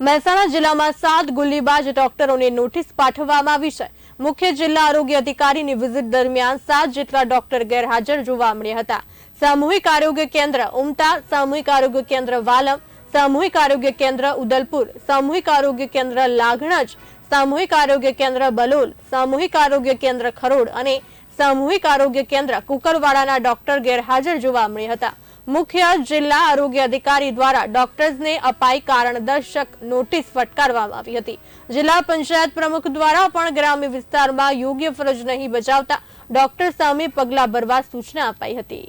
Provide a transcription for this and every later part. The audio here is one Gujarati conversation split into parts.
મહેસાણા જિલ્લામાં સાત ગુલ્લીબાજ ડોક્ટરોને નોટિસ પાઠવવામાં આવી છે. મુખ્ય જિલ્લા આરોગ્ય અધિકારીની વિઝિટ દરમિયાન સાત જેટલા ડોક્ટર ગેરહાજર જોવા મળ્યા હતા. સામૂહિક આરોગ્ય કેન્દ્ર ઉમતા સામૂહિક આરોગ્ય કેન્દ્ર વાલમ, સામૂહિક આરોગ્ય કેન્દ્ર ઉદલપુર, સામૂહિક આરોગ્ય કેન્દ્ર લાગણજ, સામૂહિક આરોગ્ય કેન્દ્ર બલોલ, સામૂહિક આરોગ્ય કેન્દ્ર ખરોડ અને સામૂહિક આરોગ્ય કેન્દ્ર કુકરવાડાના ડોક્ટર ગેરહાજર જોવા મળ્યા હતા. મુખ્ય જિલ્લા આરોગ્ય અધિકારી દ્વારા ડોક્ટર્સને અપાઈ કારણદર્શક નોટિસ ફટકારવામાં આવી હતી. જિલ્લા પંચાયત પ્રમુખ દ્વારા પણ ગ્રામ્ય વિસ્તારમાં યોગ્ય ફરજ નહીં બજાવતા ડોક્ટર સામે પગલાં ભરવા સૂચના અપાઈ હતી.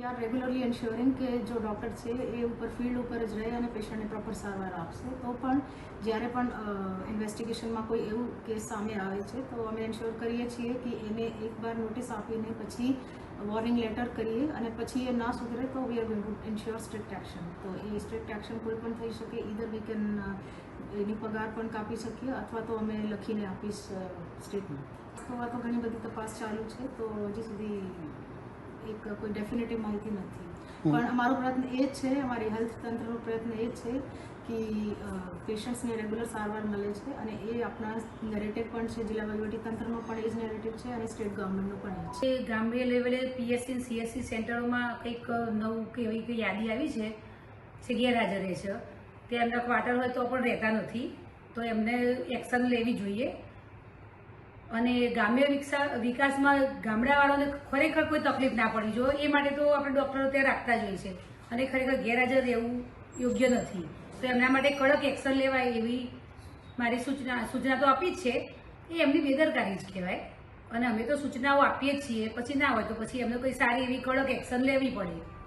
વી આર રેગ્યુલરલી એન્શ્યોરિંગ કે જો ડૉક્ટર છે, એ ઉપર ફિલ્ડ ઉપર જ રહે અને પેશન્ટને પ્રોપર સારવાર આપશે. તો પણ જ્યારે પણ ઇન્વેસ્ટિગેશનમાં કોઈ એવું કેસ સામે આવે છે, તો અમે એન્શ્યોર કરીએ છીએ કે એને એકવાર નોટિસ આપીને પછી વોર્નિંગ લેટર કરીએ અને પછી એ ના સુધરે તો we are going to ensure strict action તો એ સ્ટ્રિક્ટ એક્શન કોઈ પણ થઈ શકે ઈધર વી કેન એની પગાર પણ કાપી શકીએ અથવા તો અમે લખીને આપીશ સ્ટેટમેન્ટ તો આ તો ઘણી બધી તપાસ ચાલુ છે, તો હજી સુધી એક કોઈ ડેફિનેટિવ માહિતી નથી. પણ અમારો પ્રયત્ન એ જ છે અમારી હેલ્થ તંત્રનો પ્રયત્ન એ જ છે કે પેશન્ટ્સને રેગ્યુલર સારવાર મળે છે અને એ આપણા નેરેટિવ પણ છે જિલ્લા વહીવટી તંત્રનો પણ એ જ નેરેટિવ છે અને સ્ટેટ ગવર્મેન્ટનો પણ એ છે. ગ્રામ્ય લેવલે પીએસસી સીએસસી સેન્ટરોમાં કંઈક નવું કે એવી કંઈ યાદી આવી છે? જે ગેરહાજર રહે છે. તે એમના ક્વાર્ટર હોય તો પણ રહેતા નથી. તો એમને એક્શન લેવી જોઈએ. અને ગ્રામ્ય વિકસા, વિકાસમાં ગામડાવાળાને ખરેખર કોઈ તકલીફ ના પડવી જોઈએ. એ માટે તો આપણે ડૉક્ટરો ત્યાં રાખતા જ હોય છે. અને ખરેખર ગેરહાજર રહેવું યોગ્ય નથી. તો એમના માટે કડક એક્શન લેવાય એવી મારી સૂચના સૂચના તો આપી જ છે. એ એમની બેદરકારી જ કહેવાય. અને અમે તો સૂચનાઓ આપીએ જ છીએ. પછી ના હોય તો પછી એમને કોઈ સારી એવી કડક એક્શન લેવી પડે.